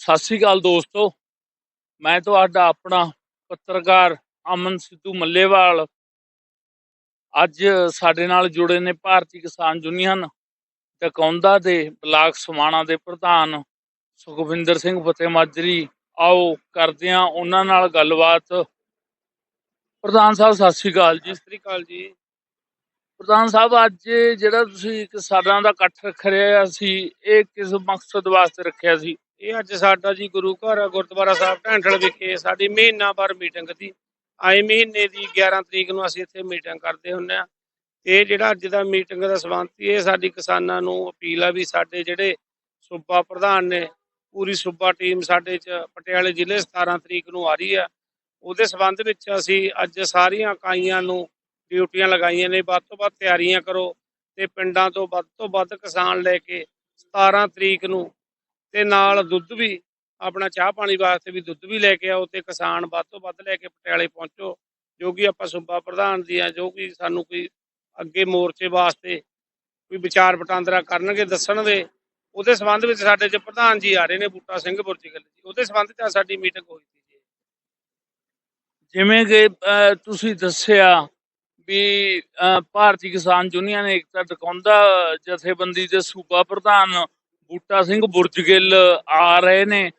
ਸਤਿ ਸ੍ਰੀ ਅਕਾਲ ਦੋਸਤੋ। ਮੈਂ ਤੁਹਾਡਾ ਆਪਣਾ ਪੱਤਰਕਾਰ ਅਮਨ ਸਿੱਧੂ ਮੱਲੇਵਾਲ। ਅੱਜ ਸਾਡੇ ਨਾਲ ਜੁੜੇ ਨੇ ਭਾਰਤੀ ਕਿਸਾਨ ਯੂਨੀਅਨ ਟਕੌਂਦਾ ਦੇ ਬਲਾਕ ਸਮਾਣਾ ਦੇ ਪ੍ਰਧਾਨ ਸੁਖਵਿੰਦਰ ਸਿੰਘ ਫਤਿਹ ਮਾਜਰੀ। ਆਓ ਕਰਦੇ ਹਾਂ ਉਹਨਾਂ ਨਾਲ ਗੱਲਬਾਤ। ਪ੍ਰਧਾਨ ਸਾਹਿਬ ਸਤਿ ਸ੍ਰੀ ਅਕਾਲ ਜੀ। ਸਤਿ ਸ੍ਰੀ ਅਕਾਲ ਜੀ। ਪ੍ਰਧਾਨ ਸਾਹਿਬ ਅੱਜ ਜਿਹੜਾ ਤੁਸੀਂ ਕਿਸਾਨਾਂ ਦਾ ਇਕੱਠ ਰੱਖ ਰਿਹਾ ਸੀ ਇਹ ਕਿਸ ਮਕਸਦ ਵਾਸਤੇ ਰੱਖਿਆ ਸੀ? ਇਹ ਅੱਜ ਸਾਡਾ ਜੀ ਗੁਰੂ ਘਰ ਗੁਰਦੁਆਰਾ ਸਾਹਿਬ ਢਾਂਡਲ ਵਿਖੇ, ਸਾਡੀ ਮਹੀਨਾ ਭਰ ਮੀਟਿੰਗ ਸੀ ਆਏ ਮਹੀਨੇ ਦੀ 11 ਤਰੀਕ ਨੂੰ ਅਸੀਂ ਇੱਥੇ ਮੀਟਿੰਗ ਕਰਦੇ ਹੁੰਨੇ ਆ। ਇਹ ਜਿਹੜਾ ਅੱਜ ਦਾ ਮੀਟਿੰਗ ਦਾ ਸਬੰਧ ਸੀ, ਇਹ ਸਾਡੀ ਕਿਸਾਨਾਂ ਨੂੰ ਅਪੀਲ ਆ ਵੀ ਸਾਡੇ ਜਿਹੜੇ ਸੂਬਾ ਪ੍ਰਧਾਨ ਨੇ, ਪੂਰੀ ਸੂਬਾ ਟੀਮ ਸਾਡੇ ਚ, ਪਟਿਆਲੇ ਜ਼ਿਲ੍ਹੇ 17 ਤਰੀਕ ਨੂੰ ਆ ਰਹੀ ਆ। ਉਹਦੇ ਸਬੰਧ ਵਿੱਚ ਅਸੀਂ ਅੱਜ ਸਾਰੀਆਂ ਇਕਾਈਆਂ ਨੂੰ ਡਿਊਟੀਆਂ ਲਗਾਈਆਂ ਨੇ, ਵੱਧ ਤੋਂ ਵੱਧ ਤਿਆਰੀਆਂ ਕਰੋ ਤੇ ਪਿੰਡਾਂ ਤੋਂ ਵੱਧ ਤੋਂ ਵੱਧ ਕਿਸਾਨ ਲੈ ਕੇ 17 ਤਰੀਕ ਨੂੰ ਤੇ ਨਾਲ ਦੁੱਧ ਵੀ, ਆਪਣਾ ਚਾਹ ਪਾਣੀ ਵਾਸਤੇ ਵੀ ਦੁੱਧ ਵੀ ਲੈ ਕੇ ਆਓ ਤੇ ਕਿਸਾਨ ਵੱਧ ਤੋਂ ਵੱਧ ਲੈ ਕੇ ਪਟਿਆਲੇ ਪਹੁੰਚੋ, ਜੋ ਕਿ ਆਪਾਂ ਸੂਬਾ ਪ੍ਰਧਾਨ ਦੀਆਂ, ਜੋ ਕਿ ਸਾਨੂੰ ਕੋਈ ਅੱਗੇ ਮੋਰਚੇ ਵਾਸਤੇ ਕੋਈ ਵਿਚਾਰ ਵਟਾਂਦਰਾ ਕਰਨਗੇ ਦੱਸਣ ਦੇ ਉਹਦੇ ਸੰਬੰਧ ਵਿੱਚ ਸਾਡੇ ਚ ਪ੍ਰਧਾਨ ਜੀ ਆ ਰਹੇ ਨੇ ਬੂਟਾ ਸਿੰਘ ਬੁਰਜਗਲ ਜੀ, ਉਹਦੇ ਸੰਬੰਧ ਚ ਸਾਡੀ ਮੀਟਿੰਗ ਹੋਈ ਸੀ ਜੀ। ਜਿਵੇਂ ਕਿ ਤੁਸੀਂ ਦੱਸਿਆ ਵੀ ਭਾਰਤੀ ਕਿਸਾਨ ਯੂਨੀਅਨ ਏਕਤਾ ਟਕਾਉਂਦਾ ਜਥੇਬੰਦੀ ਦੇ ਸੂਬਾ ਪ੍ਰਧਾਨ ਬੂਟਾ ਸਿੰਘ ਬੁਰਜਗਿੱਲ ਆ ਰਹੇ ਨੇ।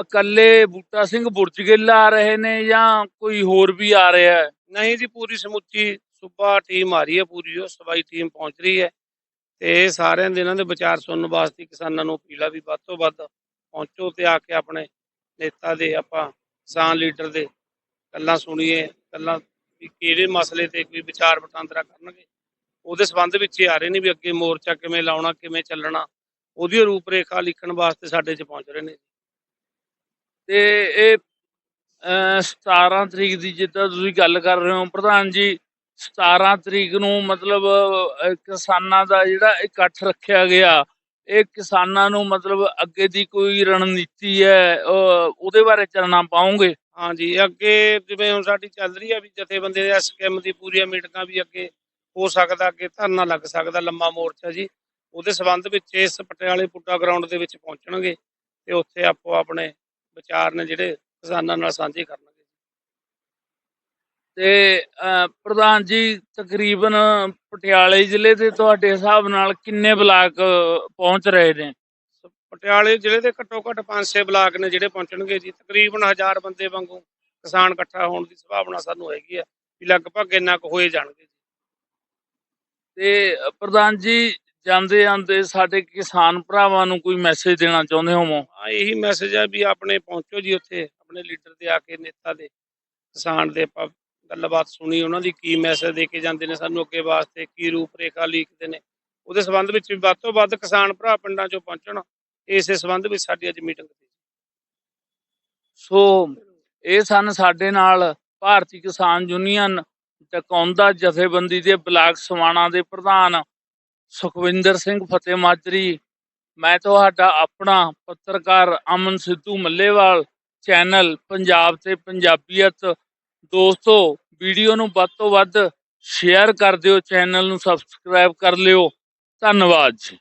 ਇਕੱਲੇ ਬੂਟਾ ਸਿੰਘ ਬੁਰਜਗਿੱਲ ਆ ਰਹੇ ਨੇ ਜਾਂ ਕੋਈ ਹੋਰ ਵੀ ਆ ਰਿਹਾ ਹੈ? ਨਹੀਂ ਜੀ, ਪੂਰੀ ਸਮੁੱਚੀ ਸੂਬਾ ਟੀਮ ਆ ਰਹੀ ਹੈ, ਪੂਰੀ ਉਹ ਸਵਾਈ ਟੀਮ ਪਹੁੰਚ ਰਹੀ ਹੈ। ਤੇ ਸਾਰਿਆਂ ਦੇ ਇਹਨਾਂ ਦੇ ਵਿਚਾਰ ਸੁਣਨ ਵਾਸਤੇ ਕਿਸਾਨਾਂ ਨੂੰ ਅਪੀਲ ਆ ਵੀ ਵੱਧ ਤੋਂ ਵੱਧ ਪਹੁੰਚੋ ਤੇ ਆ ਕੇ ਆਪਣੇ ਨੇਤਾ ਦੇ, ਆਪਾਂ ਕਿਸਾਨ ਲੀਡਰ ਦੇ ਗੱਲਾਂ ਸੁਣੀਏ, ਗੱਲਾਂ ਵੀ ਕਿਹੜੇ ਮਸਲੇ ਤੇ ਕੋਈ ਵਿਚਾਰ ਵਟਾਂਦਰਾ ਕਰਨਗੇ। ਉਹਦੇ ਸੰਬੰਧ ਵਿੱਚ ਹੀ ਆ ਰਹੇ ਨੇ ਵੀ ਅੱਗੇ ਮੋਰਚਾ ਕਿਵੇਂ ਲਾਉਣਾ, ਕਿਵੇਂ ਚੱਲਣਾ। ਉਹਦੀ ਰੂਪ ਰੇਖਾ ਲਿਖਣ ਵਾਸਤੇ ਸਾਡੇ 'ਚ ਪਹੁੰਚ ਰਹੇ ਨੇ ਤੇ ਇਹ ਅਹ, 17 ਤਰੀਕ ਦੀ ਜਿੱਦਾਂ ਤੁਸੀਂ ਗੱਲ ਕਰ ਰਹੇ ਹੋ ਪ੍ਰਧਾਨ ਜੀ 17 ਤਰੀਕ ਨੂੰ ਮਤਲਬ ਕਿਸਾਨਾਂ ਦਾ ਜਿਹੜਾ ਇਕੱਠ ਰੱਖਿਆ ਗਿਆ ਇਹ ਕਿਸਾਨਾਂ ਨੂੰ ਮਤਲਬ ਅੱਗੇ ਦੀ ਕੋਈ ਰਣਨੀਤੀ ਹੈ ਅਹ, ਉਹਦੇ ਬਾਰੇ ਚੱਲਣਾ ਪਾਉਂਗੇ ਹਾਂਜੀ ਅੱਗੇ ਜਿਵੇਂ ਹੁਣ ਸਾਡੀ ਚੱਲ ਰਹੀ ਆ ਵੀ ਜਥੇਬੰਦੀ ਦੇ ਸਕੀਮ ਦੀ ਪੂਰੀਆਂ ਮੀਟਿੰਗਾਂ ਵੀ ਅੱਗੇ ਹੋ ਸਕਦਾ ਅੱਗੇ ਧਰਨਾ ਲੱਗ ਸਕਦਾ ਲੰਮਾ ਮੋਰਚਾ ਜੀ। ਉਹਦੇ ਸਬੰਧ ਵਿੱਚ ਇਸ ਪਟਿਆਲੇ ਪੁੱਟਾ ਗਰਾਊਂਡ ਦੇ ਵਿੱਚ ਪਹੁੰਚਣਗੇ ਤੇ ਉੱਥੇ ਆਪੋ ਆਪਣੇ ਵਿਚਾਰ ਨੇ ਜਿਹੜੇ ਕਿਸਾਨਾਂ ਨਾਲ ਸਾਂਝੇ ਕਰਨਗੇ। ਤੇ ਪ੍ਰਧਾਨ ਜੀ ਤਕਰੀਬਨ ਪਟਿਆਲੇ ਜ਼ਿਲ੍ਹੇ ਦੇ ਤੁਹਾਡੇ ਹਿਸਾਬ ਨਾਲ ਕਿੰਨੇ ਬਲਾਕ ਪਹੁੰਚ ਰਹੇ ਨੇ? ਪਟਿਆਲੇ ਜ਼ਿਲ੍ਹੇ ਦੇ ਘੱਟੋ ਘੱਟ 5-6 ਬਲਾਕ ਨੇ ਜਿਹੜੇ ਪਹੁੰਚਣਗੇ ਜੀ। ਤਕਰੀਬਨ 1000 ਬੰਦੇ ਵਾਂਗੂ ਕਿਸਾਨ ਇਕੱਠਾ ਹੋਣ ਦੀ ਸੰਭਾਵਨਾ ਸਾਨੂੰ ਹੈਗੀ ਆ ਵੀ ਲਗਭਗ ਇੰਨਾ ਕੁ ਹੋਏ ਜਾਣਗੇ ਤੇ ਪ੍ਰਧਾਨ ਜੀ ਜਾਂਦੇ ਜਾਂਦੇ ਸਾਡੇ ਕਿਸਾਨ ਭਰਾਵਾਂ ਨੂੰ ਕੋਈ ਮੈਸੇਜ ਦੇਣਾ ਚਾਹੁੰਦੇ ਹੋਵੋ? ਹਾਂ ਇਹੀ ਮੈਸੇਜ ਹੈ ਵੀ ਆਪਣੇ ਪਹੁੰਚੋ ਜੀ ਉੱਥੇ ਆਪਣੇ ਲੀਡਰ ਦੇ ਆ ਕੇ ਨੇਤਾ ਦੇ ਕਿਸਾਨ ਦੇ ਆਪਾਂ ਗੱਲਬਾਤ ਸੁਣੀ ਉਹਨਾਂ ਦੀ ਕੀ ਮੈਸੇਜ ਦੇ ਕੇ ਜਾਂਦੇ ਨੇ ਸਾਨੂੰ ਅੱਗੇ ਵਾਸਤੇ ਕੀ ਰੂਪਰੇਖਾ ਲਿਖਦੇ ਨੇ। ਉਹਦੇ ਸੰਬੰਧ ਵਿੱਚ ਵੀ ਵੱਧ ਤੋਂ ਵੱਧ ਕਿਸਾਨ ਭਰਾ ਪਿੰਡਾਂ 'ਚੋਂ ਪਹੁੰਚਣ ਇਸੇ ਸੰਬੰਧ ਵਿੱਚ ਸਾਡੀ ਅੱਜ ਮੀਟਿੰਗ ਸੀ ਸੋ ਇਹ ਸਨ ਸਾਡੇ ਨਾਲ ਭਾਰਤੀ ਕਿਸਾਨ ਯੂਨੀਅਨ ਟਕਾਉਂਦਾ ਜਥੇਬੰਦੀ ਦੇ ਬਲਾਕ ਸਮਾਣਾ ਦੇ ਪ੍ਰਧਾਨ ਸੁਖਵਿੰਦਰ ਸਿੰਘ ਫਤਿਹ ਮਾਜਰੀ, ਮੈਂ ਤੁਹਾਡਾ ਆਪਣਾ ਪੱਤਰਕਾਰ ਅਮਨ ਸਿੱਧੂ ਮੱਲੇਵਾਲ ਚੈਨਲ ਪੰਜਾਬ ਤੇ ਪੰਜਾਬੀਅਤ। ਦੋਸਤੋ, ਵੀਡੀਓ ਨੂੰ ਵੱਧ ਤੋਂ ਵੱਧ ਸ਼ੇਅਰ ਕਰ ਦਿਓ, ਚੈਨਲ ਨੂੰ ਸਬਸਕ੍ਰਾਈਬ ਕਰ ਲਿਓ। ਧੰਨਵਾਦ ਜੀ।